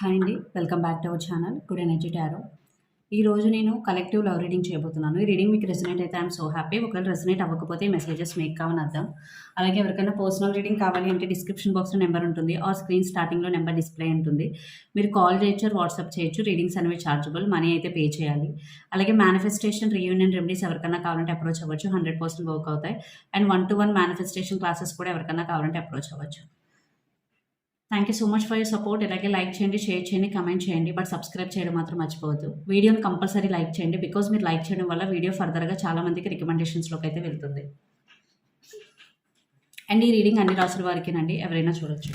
Hi అండి. Welcome back to our channel good energy tarot. ఈ రోజు నేను కలెక్టివ్ లవ్ రీడింగ్ చేయబోతున్నాను. ఈ రీడింగ్ మీకు రెసినేట్ అయితే ఐఎమ్ సో హ్యాపీ. ఒకవేళ రెసినేట్ అవ్వకపోతే మెసేజెస్ మేక్ కావని అర్థం. అలాగే ఎవరికైనా పర్సనల్ రీడింగ్ కావాలి అంటే డిస్క్రిప్షన్ బాక్స్లో నెంబర్ ఉంటుంది. ఆ స్క్రీన్ స్టార్టింగ్లో నెంబర్ డిస్ప్లే ఉంటుంది. మీరు కాల్ చేయొచ్చు వాట్సాప్ చేయొచ్చు. రీడింగ్స్ అనేవి చార్జబుల్. మనీ అయితే పే చేయాలి. అలాగే మేనిఫెస్టేషన్ రీయూనియన్ రెమెడీస్ ఎవరికైనా కావాలంటే అప్రోచ్ అవ్వచ్చు. హండ్రెడ్ పర్సెంట్ వర్క్ అవుతాయి. And one to one manifestation classes కూడా ఎవరికైనా కావాలంటే అప్రోచ్ అవ్వచ్చు. Thank you so much for you support ఇలాగే లైక్ చేయండి షేర్ చేయండి కమెంట్ చేయండి. బట్ సబ్స్క్రైబ్ చేయడం మాత్రం మర్చిపోవద్దు. వీడియోని కంపల్సరీ లైక్ చేయండి బికాజ్ మీరు లైక్ చేయడం వల్ల వీడియో ఫర్దర్గా చాలా మందికి రికమెండేషన్స్లోకి అయితే వెళ్తుంది. అండ్ ఈ రీడింగ్ అన్ని రాసుల వారికేనండి. ఎవరైనా చూడొచ్చు.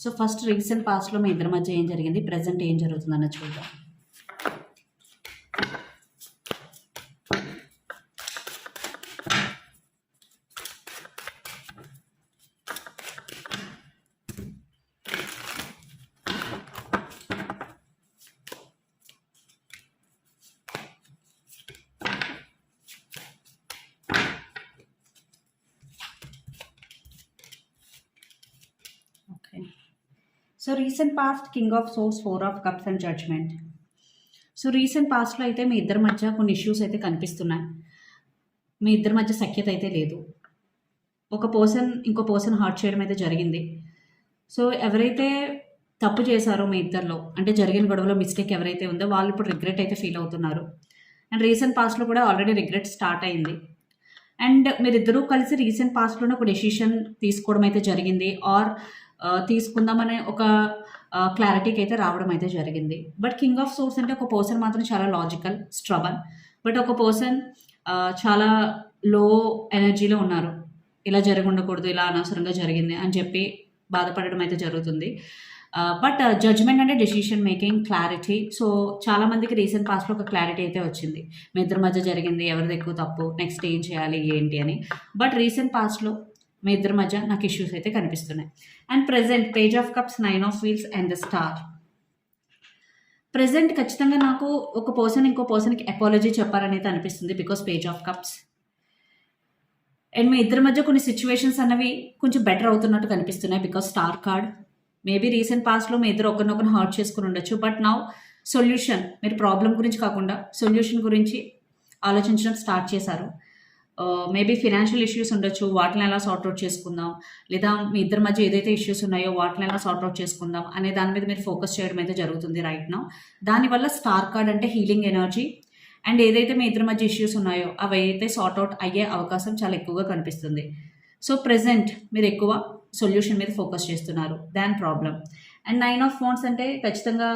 సో ఫస్ట్ రీసెంట్ పాస్ట్లో మీ ఇద్దరి మధ్య ఏం జరిగింది? ప్రజెంట్ ఏం జరుగుతుందన్న చూద్దాం okay so recent past king of swords four of cups and judgement so recent పాస్ట్లో అయితే మీ ఇద్దరి మధ్య కొన్ని ఇష్యూస్ అయితే కనిపిస్తున్నాయి. మీ ఇద్దరి మధ్య సఖ్యత అయితే లేదు. ఒక పర్సన్ ఇంకో పర్సన్ హర్ట్ చేయడం అయితే జరిగింది. సో ఎవరైతే తప్పు చేశారో మీ ఇద్దరిలో అంటే జరిగిన గొడవలో మిస్టేక్ ఎవరైతే ఉందో వాళ్ళు ఇప్పుడు రిగ్రెట్ అయితే ఫీల్ అవుతున్నారు. అండ్ రీసెంట్ పాస్ట్లో కూడా ఆల్రెడీ రిగ్రెట్ స్టార్ట్ అయింది. అండ్ మీరిద్దరూ కలిసి రీసెంట్ పాస్ట్లోనే ఒక డెసిషన్ తీసుకోవడం అయితే జరిగింది. ఆర్ తీసుకుందామనే ఒక క్లారిటీకి అయితే రావడం అయితే జరిగింది. బట్ కింగ్ ఆఫ్ సోర్స్ అంటే ఒక పర్సన్ మాత్రం చాలా లాజికల్ స్ట్రబన్ బట్ ఒక పర్సన్ చాలా లో ఎనర్జీలో ఉన్నారు. ఇలా జరిగి ఉండకూడదు ఇలా అనవసరంగా జరిగింది అని చెప్పి బాధపడడం అయితే జరుగుతుంది. బట్ జడ్జ్మెంట్ అంటే డెసిషన్ మేకింగ్ క్లారిటీ సో చాలా మందికి రీసెంట్ పాస్ట్లో ఒక క్లారిటీ అయితే వచ్చింది. మీ ఇద్దరి మధ్య జరిగింది ఎవరిది ఎక్కువ తప్పు నెక్స్ట్ ఏం చేయాలి ఏంటి అని. బట్ రీసెంట్ పాస్ట్లో మీ ఇద్దరి మధ్య నాకు ఇష్యూస్ అయితే కనిపిస్తున్నాయి. And present page of cups nine of wheels and the star present ఖచ్చితంగా నాకు ఒక పర్సన్ ఇంకో పర్సన్కి అపాలజీ చెప్పాలనేది అనిపిస్తుంది because page of cups and మీ ఇద్దరి మధ్య కొన్ని సిచ్యువేషన్స్ అన్నవి కొంచెం బెటర్ అవుతున్నట్టు కనిపిస్తున్నాయి because star card maybe recent పాస్ట్లో మీ ఇద్దరు ఒకరినొకరిని హర్ట్ చేసుకుని ఉండొచ్చు. బట్ నౌ సొల్యూషన్ మీరు ప్రాబ్లం గురించి కాకుండా సొల్యూషన్ గురించి ఆలోచించడం స్టార్ట్ చేశారు. మేబీ ఫినాన్షియల్ ఇష్యూస్ ఉండొచ్చు వాటిని ఎలా సార్ట్అవుట్ చేసుకుందాం లేదా మీ ఇద్దరి మధ్య ఏదైతే ఇష్యూస్ ఉన్నాయో వాటిని ఎలా సార్ట్అవుట్ చేసుకుందాం అనే దాని మీద మీరు ఫోకస్ చేయడం అయితే జరుగుతుంది రైట్ నా దానివల్ల స్టార్ కార్డ్ అంటే హీలింగ్ ఎనర్జీ అండ్ ఏదైతే మీ ఇద్దరి మధ్య ఇష్యూస్ ఉన్నాయో అవి అయితే సార్ట్అవుట్ అయ్యే అవకాశం చాలా ఎక్కువగా కనిపిస్తుంది. సో ప్రెసెంట్ మీరు ఎక్కువ సొల్యూషన్ మీద ఫోకస్ చేస్తున్నారు. దాన్ problem and nine of phones అంటే ఖచ్చితంగా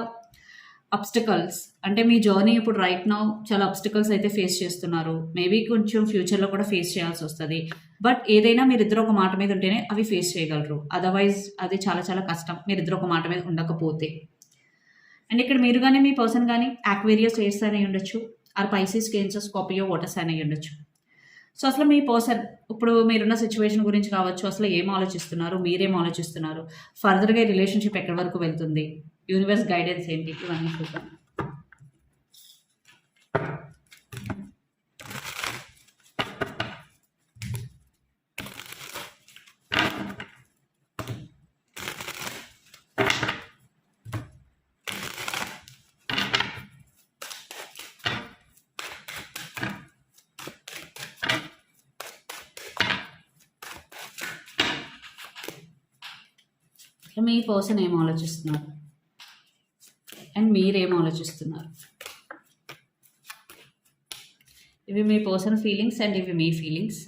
అబ్స్టికల్స్ అంటే మీ జర్నీ ఇప్పుడు రైట్ నౌ చాలా అబ్స్టికల్స్ అయితే ఫేస్ చేస్తున్నారు. మేబీ కొంచెం ఫ్యూచర్లో కూడా ఫేస్ చేయాల్సి వస్తుంది. బట్ ఏదైనా మీరిద్దరు ఒక మాట మీద ఉంటేనే అవి ఫేస్ చేయగలరు. అదర్వైజ్ అది చాలా చాలా కష్టం. మీరిద్దరు ఒక మాట మీద ఉండకపోతే. అండ్ ఇక్కడ మీరు కానీ మీ పర్సన్ కానీ యాక్వేరియస్ ఎయిర్స్ అని ఉండొచ్చు. Or Pisces cancers Scorpio waters అని ఉండొచ్చు. సో అసలు మీ పర్సన్ ఇప్పుడు మీరున్న సిచ్యువేషన్ గురించి కావచ్చు అసలు ఏం ఆలోచిస్తున్నారు మీరేం ఆలోచిస్తున్నారు? ఫర్దర్గా రిలేషన్షిప్ ఎక్కడి వరకు వెళ్తుంది? యూనివర్స్ గైడెన్స్ ఏంటి? ఇవన్నీ చూద్దాం. మీ పర్సన్ ఏం ఆలోచిస్తున్నారు? మీరేం ఆలోచిస్తున్నారు? ఇవి మీ పర్సనల్ ఫీలింగ్స్ అండ్ ఇవి మీ ఫీలింగ్స్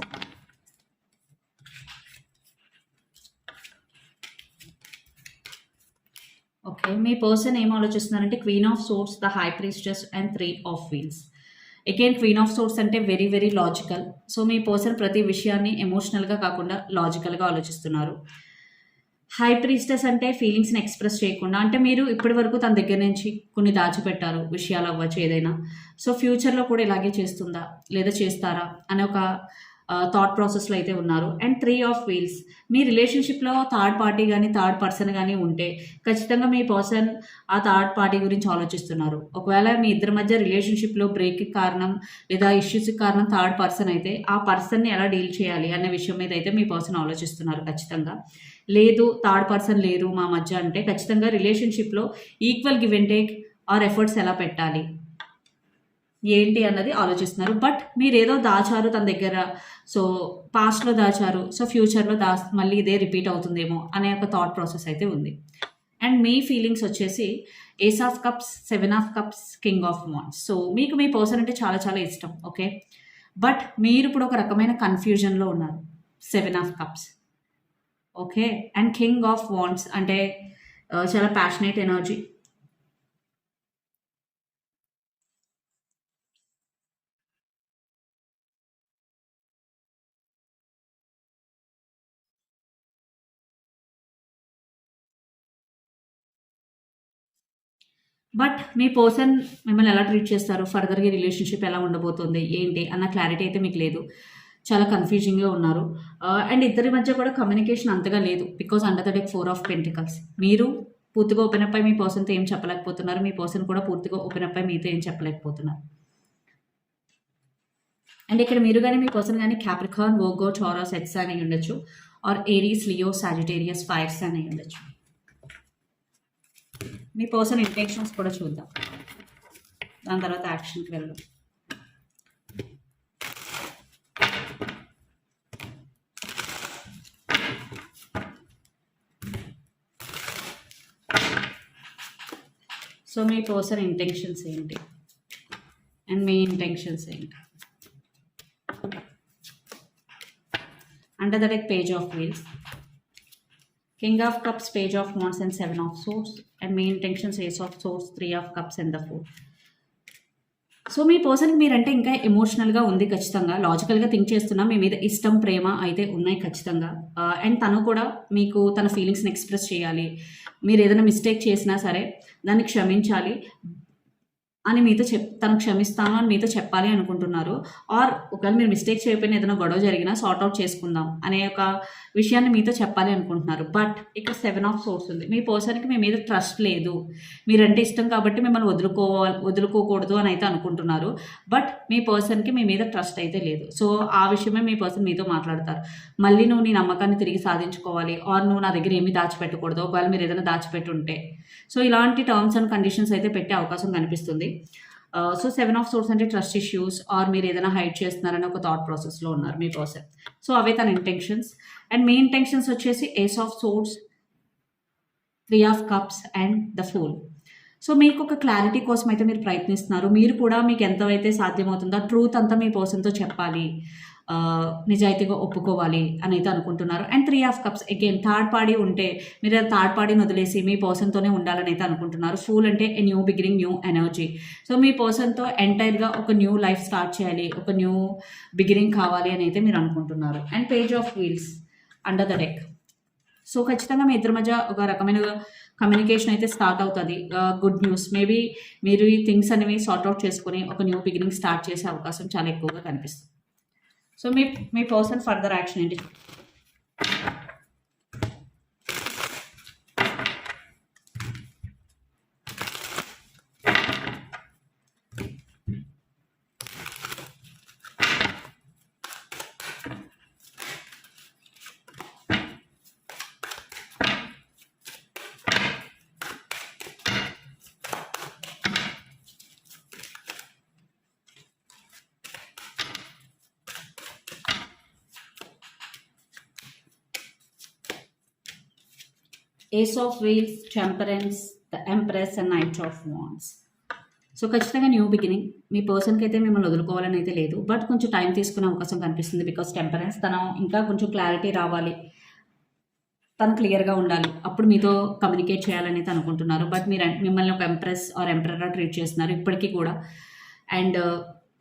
ఓకే మీ పర్సన్ ఏం ఆలోచిస్తున్నారంటే queen of swords the high priestess and three of wheels again queen of swords అంటే వెరీ వెరీ లాజికల్ సో మీ పర్సన్ ప్రతి విషయాన్ని ఎమోషనల్గా కాకుండా లాజికల్గా ఆలోచిస్తున్నారు. హై ప్రీస్టెస్ అంటే ఫీలింగ్స్ని ఎక్స్ప్రెస్ చేయకుండా అంటే మీరు ఇప్పటి వరకు తన దగ్గర నుంచి కొన్ని దాచిపెట్టారు విషయాలు అవ్వచ్చు ఏదైనా. సో ఫ్యూచర్లో కూడా ఇలాగే చేస్తుందా? లేదా చేస్తారా? అనే ఒక థాట్ ప్రాసెస్లో అయితే ఉన్నారు. అండ్ త్రీ ఆఫ్ వీల్స్ మీ రిలేషన్షిప్లో థర్డ్ పార్టీ కానీ థర్డ్ పర్సన్ కానీ ఉంటే ఖచ్చితంగా మీ పర్సన్ ఆ థర్డ్ పార్టీ గురించి ఆలోచిస్తున్నారు. ఒకవేళ మీ ఇద్దరి మధ్య రిలేషన్షిప్లో బ్రేక్కి కారణం లేదా ఇష్యూస్కి కారణం థర్డ్ పర్సన్ అయితే ఆ పర్సన్ని ఎలా డీల్ చేయాలి అనే విషయం మీద అయితే మీ పర్సన్ ఆలోచిస్తున్నారు ఖచ్చితంగా. లేదు థర్డ్ పర్సన్ లేరు మా మధ్య అంటే ఖచ్చితంగా రిలేషన్షిప్లో equal give and take or efforts ఎలా పెట్టాలి? ఏంటి అన్నది ఆలోచిస్తున్నారు. బట్ మీరు ఏదో దాచారు తన దగ్గర. సో పాస్ట్లో దాచారు. సో ఫ్యూచర్లో దా మళ్ళీ ఇదే రిపీట్ అవుతుందేమో అనే ఒక థాట్ ప్రాసెస్ అయితే ఉంది. అండ్ మీ ఫీలింగ్స్ వచ్చేసి ace of cups seven of cups king of wands so మీకు మీ పర్సన్ అంటే చాలా చాలా ఇష్టం. ఓకే బట్ మీరు ఇప్పుడు ఒక రకమైన కన్ఫ్యూజన్లో ఉన్నారు. Seven of cups okay. And king of wands అంటే చాలా ప్యాషనేట్ ఎనర్జీ బట్ మీ పర్సన్ మిమ్మల్ని ఎలా ట్రీట్ చేస్తారు? ఫర్దర్గా రిలేషన్షిప్ ఎలా ఉండబోతుంది? ఏంటి? అన్న క్లారిటీ అయితే మీకు లేదు. చాలా కన్ఫ్యూజింగ్గా ఉన్నారు. అండ్ ఇద్దరి మధ్య కూడా కమ్యూనికేషన్ అంతగా లేదు because under the deck four of pentacles మీరు పూర్తిగా ఓపెన్ అప్ అయి మీ పర్సన్తో ఏం చెప్పలేకపోతున్నారు మీ పర్సన్ కూడా పూర్తిగా ఓపెన్ అప్ అయి మీతో ఏం చెప్పలేకపోతున్నారు. అండ్ ఇక్కడ మీరు కానీ మీ పర్సన్ కానీ క్యాప్రికాన్ వోగో చోరాస్ ఎట్స్ అని ఉండొచ్చు. Or Aries Leo Sagittarius fires అని ఉండొచ్చు. మీ పర్సన్ ఇంటెన్షన్స్ కూడా చూద్దాం. దాని తర్వాత యాక్షన్కి వెళ్దాం సో మీ పర్సన్ ఇంటెన్షన్స్ ఏంటి? అండ్ మీ ఇంటెన్షన్స్ ఏంటి? Under the deck page of wheels king of cups page of wands and seven of swords and me intentions ace of swords three of cups and the four so మీ పర్సన్కి మీరంటే ఇంకా ఎమోషనల్గా ఉంది ఖచ్చితంగా. లాజికల్గా think చేస్తున్నా మీ మీద ఇష్టం ప్రేమ అయితే ఉన్నాయి ఖచ్చితంగా. Uh, అండ్ తను కూడా మీకు తన ఫీలింగ్స్ని ఎక్స్ప్రెస్ చేయాలి. మీరు ఏదైనా మిస్టేక్ చేసినా సరే దాన్ని క్షమించాలి అని మీతో చెప్ తను క్షమిస్తాను అని మీతో చెప్పాలి అనుకుంటున్నారు. ఆర్ ఒకవేళ మీరు మిస్టేక్ చేయకపోయినా ఏదైనా గొడవ జరిగినా సార్ట్ అవుట్ చేసుకుందాం అనే ఒక విషయాన్ని మీతో చెప్పాలి అనుకుంటున్నారు. బట్ ఇక్కడ సెవెన్ ఆఫ్ సోర్స్ ఉంది. మీ పర్సన్కి మీ మీద ట్రస్ట్ లేదు. మీరంటే ఇష్టం కాబట్టి మిమ్మల్ని వదులుకోవాలి వదులుకోకూడదు అని అయితే అనుకుంటున్నారు. బట్ మీ పర్సన్కి మీ మీద ట్రస్ట్ అయితే లేదు. సో ఆ విషయమే మీ పర్సన్ మీతో మాట్లాడతారు. మళ్ళీ నువ్వు నీ నమ్మకాన్ని తిరిగి సాధించుకోవాలి. ఆర్ నువ్వు నా దగ్గర ఏమీ దాచిపెట్టకూడదు. ఒకవేళ మీరు ఏదైనా దాచిపెట్టుంటే. సో ఇలాంటి టర్మ్స్ అండ్ కండిషన్స్ అయితే పెట్టే అవకాశం కనిపిస్తుంది. సో సెవెన్ ఆఫ్ సోర్స్ అంటే ట్రస్ట్ ఇష్యూస్ ఆర్ మీరు ఏదైనా హైడ్ చేస్తున్నారని ఒక థాట్ ప్రాసెస్లో ఉన్నారు మీ పర్సన్ సో అవే తన ఇంటెన్షన్స్ అండ్ మెయిన్ టెన్షన్స్ వచ్చేసి ace of swords three of cups and the fool so మీకు ఒక క్లారిటీ కోసం అయితే మీరు ప్రయత్నిస్తున్నారు. మీరు కూడా మీకు ఎంతవైతే సాధ్యమవుతుందో ట్రూత్ అంతా మీ పర్సన్తో చెప్పాలి. నిజాయితీగా ఒప్పుకోవాలి అని అయితే అనుకుంటున్నారు. And three of cups again third party ఉంటే మీరు థర్డ్ పార్టీని వదిలేసి మీ పర్సన్తోనే ఉండాలని అయితే అనుకుంటున్నారు. ఫూల్ అంటే a new beginning new energy so మీ పర్సన్తో ఎంటైర్గా ఒక న్యూ లైఫ్ స్టార్ట్ చేయాలి. ఒక న్యూ బిగినింగ్ కావాలి అని అయితే మీరు అనుకుంటున్నారు. And page of wheels under the deck so ఖచ్చితంగా మీ ఇద్దరి మధ్య ఒక రకమైన కమ్యూనికేషన్ అయితే స్టార్ట్ అవుతుంది. గుడ్ న్యూస్ మేబీ మీరు ఈ థింగ్స్ అనేవి సార్ట్అవుట్ చేసుకుని ఒక న్యూ బిగినింగ్ స్టార్ట్ చేసే అవకాశం చాలా ఎక్కువగా కనిపిస్తుంది. సో మీ మీ పర్సన్ ఫర్దర్ యాక్షన్ ఏంటి? Ace of wheels temperance the empress and knight of wands so ఖచ్చితంగా న్యూ బిగినింగ్ మీ పర్సన్కి అయితే మిమ్మల్ని వదులుకోవాలని అయితే లేదు. బట్ కొంచెం టైం తీసుకునే అవకాశం కనిపిస్తుంది బికాస్ టెంపరెన్స్ తను ఇంకా కొంచెం క్లారిటీ రావాలి. తను క్లియర్గా ఉండాలి. అప్పుడు మీతో కమ్యూనికేట్ చేయాలని అయితే అనుకుంటున్నారు. బట్ మీరు మిమ్మల్ని ఒక ఎంప్రెస్ ఆర్ ఎంప్రర్గా ట్రీట్ చేస్తున్నారు ఇప్పటికీ కూడా. అండ్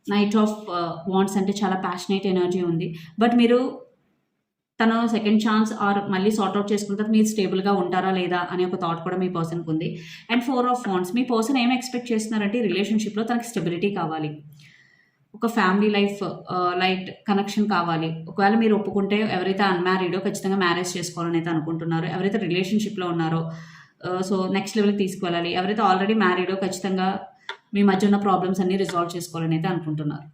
నైట్ ఆఫ్ వాంట్స్ అంటే చాలా ప్యాషనేట్ ఎనర్జీ ఉంది. బట్ మీరు తను సెకండ్ ఛాన్స్ ఆర్ మళ్ళీ సార్ట్అవుట్ చేసుకున్న తర్వాత మీరు స్టేబుల్గా ఉంటారా లేదా అనే ఒక థాట్ కూడా మీ పర్సన్కి ఉంది. అండ్ ఫోర్ ఆఫ్ వాంట్స్ మీ పర్సన్ ఏం ఎక్స్పెక్ట్ చేస్తున్నారంటే రిలేషన్షిప్లో తనకి స్టెబిలిటీ కావాలి. ఒక ఫ్యామిలీ లైఫ్ లైట్ కనెక్షన్ కావాలి. ఒకవేళ మీరు ఒప్పుకుంటే ఎవరైతే అన్మ్యారీడో ఖచ్చితంగా మ్యారేజ్ చేసుకోవాలని అయితే అనుకుంటున్నారో. ఎవరైతే రిలేషన్షిప్లో ఉన్నారో సో నెక్స్ట్ లెవెల్కి తీసుకువెళ్ళాలి. ఎవరైతే ఆల్రెడీ మ్యారీడో ఖచ్చితంగా మీ మధ్య ఉన్న ప్రాబ్లమ్స్ అన్ని రిజాల్వ్ చేసుకోవాలని అయితే అనుకుంటున్నారు.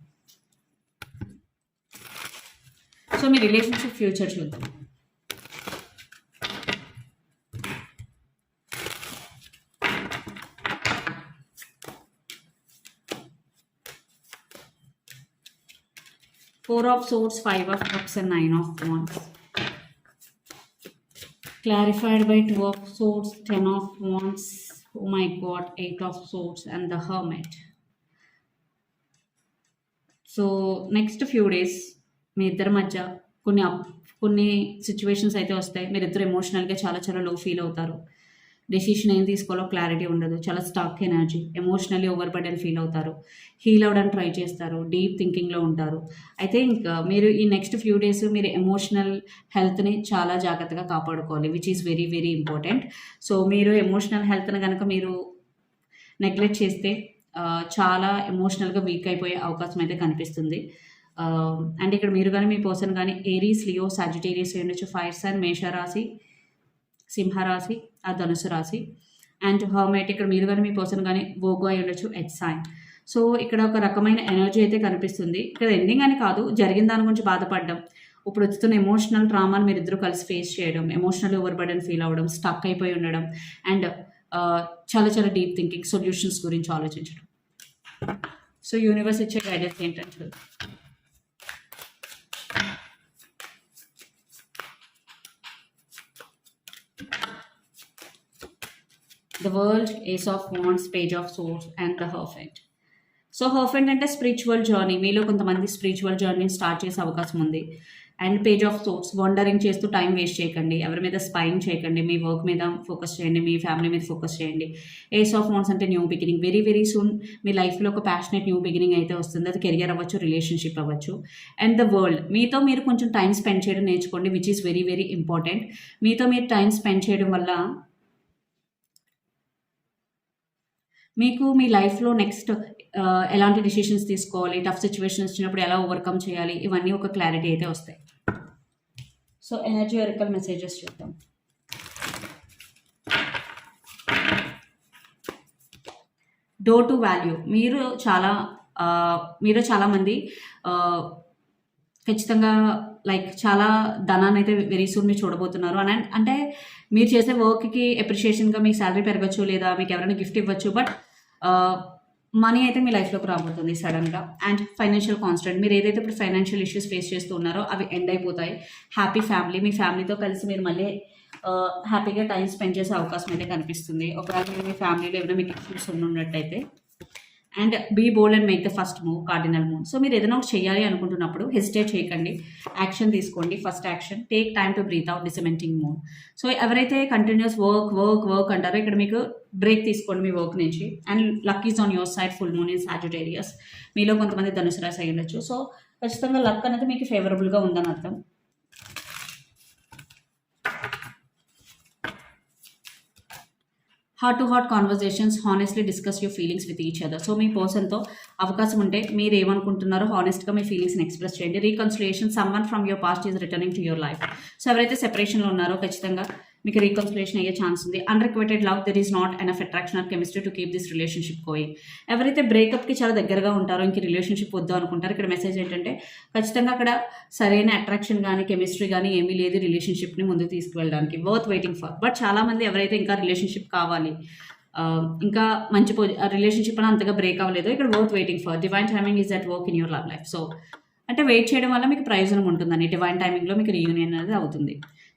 So my relationship future should. Four of Swords, Five of Cups and Nine of Wands. Clarified by Two of Swords, Ten of Wands, oh my god, Eight of Swords and the Hermit. So next few days, మీ ఇద్దరి మధ్య కొన్ని up కొన్ని situations అయితే వస్తాయి. మీరు ఇద్దరు ఎమోషనల్గా చాలా చాలా లో ఫీల్ అవుతారు. డెసిషన్ ఏం తీసుకోవాలో క్లారిటీ ఉండదు. చాలా stuck energy emotionally over burden feel అవుతారు. హీల్ అవ్వడానికి ట్రై చేస్తారు. డీప్ థింకింగ్లో ఉంటారు. అయితే ఇంకా uh, మీరు ఈ నెక్స్ట్ ఫ్యూ డేస్ మీరు ఎమోషనల్ హెల్త్ని చాలా జాగ్రత్తగా కాపాడుకోవాలి which is very very important so మీరు ఎమోషనల్ హెల్త్ని కనుక మీరు నెగ్లెక్ట్ చేస్తే uh, చాలా ఎమోషనల్గా వీక్ అయిపోయే అవకాశం అయితే కనిపిస్తుంది. Um, అండ్ ఇక్కడ మీరు కానీ మీ పర్సన్ కానీ ఏరీస్ లియో సాజిటేరియస్ ఉండొచ్చు. ఫైర్ సైన్ మేషరాశి సింహరాశి ఆ ధనుసు రాశి అండ్ హర్మేట్ ఇక్కడ మీరు కానీ మీ పర్సన్ కానీ వోగో అయి ఉండొచ్చు ఎట్ సైన్ సో ఇక్కడ ఒక రకమైన ఎనర్జీ అయితే కనిపిస్తుంది. ఇక్కడ ఎండింగ్ అని కాదు జరిగిన దాని గురించి బాధపడడం. ఇప్పుడు వస్తున్న ఎమోషనల్ ట్రామాని మీరు ఇద్దరు కలిసి ఫేస్ చేయడం ఎమోషనల్ ఓవర్ బర్డెన్ ఫీల్ అవ్వడం స్టక్ అయిపోయి ఉండడం అండ్ uh, చాలా చాలా డీప్ థింకింగ్ సొల్యూషన్స్ గురించి ఆలోచించడం. సో యూనివర్స్ ఇచ్చే గైడెన్స్ ఏంటంటే the world ace of wands page of swords and the hierophant so hierophant అంటే స్పిరిచువల్ జర్నీ మీలో కొంతమంది స్పిరిచువల్ జర్నీని స్టార్ట్ చేసే అవకాశం ఉంది. And page of swords wandering చేస్తూ టైం వేస్ట్ చేయకండి. ఎవరి మీద స్పైన్ చేయకండి. మీ వర్క్ మీద ఫోకస్ చేయండి. మీ ఫ్యామిలీ మీద ఫోకస్ చేయండి. ఏస్ ఆఫ్ వాన్స్ అంటే new beginning very very soon మీ లైఫ్లో ఒక ప్యాషనెట్ న్యూ బిగినింగ్ అయితే వస్తుంది. అది కెరియర్ అవ్వచ్చు రిలేషన్షిప్ అవ్వచ్చు. అండ్ ద వరల్డ్ మీతో మీరు కొంచెం టైం స్పెండ్ చేయడం నేర్చుకోండి which is very very important మీతో మీరు టైం స్పెండ్ చేయడం వల్ల మీకు మీ లైఫ్లో నెక్స్ట్ ఎలాంటి డిసిషన్స్ తీసుకోవాలి? టఫ్ సిచ్యువేషన్స్ వచ్చినప్పుడు ఎలా ఓవర్కమ్ చేయాలి? ఇవన్నీ ఒక క్లారిటీ అయితే వస్తాయి. సో ఎనర్జీ ఒరికల్ మెసేజెస్ చూద్దాం. డో టు వాల్యూ మీరు చాలా మీరు చాలామంది ఖచ్చితంగా లైక్ చాలా ధనాన్ని అయితే వెరీ సూన్ మీరు చూడబోతున్నారు. అని అంటే మీరు చేసే వర్క్కి ఎప్రిషియేషన్గా మీకు శాలరీ పెరగచ్చు లేదా మీకు ఎవరైనా గిఫ్ట్ ఇవ్వచ్చు. బట్ మనీ uh, అయితే మీ లైఫ్లోకి రాబోతుంది సడన్గా అండ్ ఫైనాన్షియల్ కాన్స్టెంట్ మీరు ఏదైతే ఇప్పుడు ఫైనాన్షియల్ ఇష్యూస్ ఫేస్ చేస్తూ ఉన్నారో అవి ఎండ్ అయిపోతాయి. హ్యాపీ ఫ్యామిలీ మీ ఫ్యామిలీతో కలిసి మీరు మళ్ళీ హ్యాపీగా టైం స్పెండ్ చేసే అవకాశం అయితే కనిపిస్తుంది. ఒకవేళ మీ ఫ్యామిలీలో ఏమైనా మీకు ఇష్యూస్ ఉన్నట్టయితే and be bold and make the first move cardinal move. So మీరు ఏదైనా ఒకటి చేయాలి అనుకుంటున్నప్పుడు హెసిటేట్ చేయకండి. యాక్షన్ తీసుకోండి first action. Take time to breathe out డిసమెంటింగ్ move. So ఎవరైతే కంటిన్యూస్ వర్క్ వర్క్ వర్క్ అంటారో ఇక్కడ మీకు బ్రేక్ తీసుకోండి మీ వర్క్ నుంచి. And luck is on your side full moon in Sagittarius. మీలో కొంతమంది ధనుసు రాశి అయి ఉండొచ్చు. సో ఖచ్చితంగా లక్ అనేది మీకు ఫేవరబుల్గా ఉందని అర్థం. Heart to heart conversations honestly discuss your feelings with each other so మీ పర్సన్తో అవకాశం ఉంటే మీరు ఏమనుకుంటున్నారో హానెస్ట్గా మీ ఫీలింగ్స్ని ఎక్స్ప్రెస్ చేయండి. Reconciliation someone from your past is returning to your life so ఎవరైతే సెపరేషన్లో ఉన్నారో ఖచ్చితంగా మీకు రీకన్సిలేషన్ అయ్యే ఛాన్స్ ఉంది. Unrequited love there is not enough attraction or chemistry to keep this relationship going ఎవరైతే బ్రేకప్కి చాలా దగ్గరగా ఉంటారో ఇంక రిలేషన్షిప్ వద్దు అనుకుంటారు ఇక్కడ మెసేజ్ ఏంటంటే ఖచ్చితంగా అక్కడ సరైన అట్రాక్షన్ కానీ కెమిస్ట్రీ కానీ ఏమీ లేదు రిలేషన్షిప్ని ముందుకు తీసుకువెళ్ళడానికి వర్త్ వెయిటింగ్ ఫర్ బట్ చాలామంది ఎవరైతే ఇంకా రిలేషన్షిప్ కావాలి ఇంకా మంచి పొజి రిలేషన్షిప్ అని అంతగా బ్రేక్ అవ్వలేదు ఇక్కడ worth waiting for divine timing is at work in your love life so అంటే వెయిట్ చేయడం వల్ల మీకు ప్రయోజనం ఉంటుందని డివైన్ టైమింగ్లో మీకు రీయూనియన్ అనేది అవుతుంది.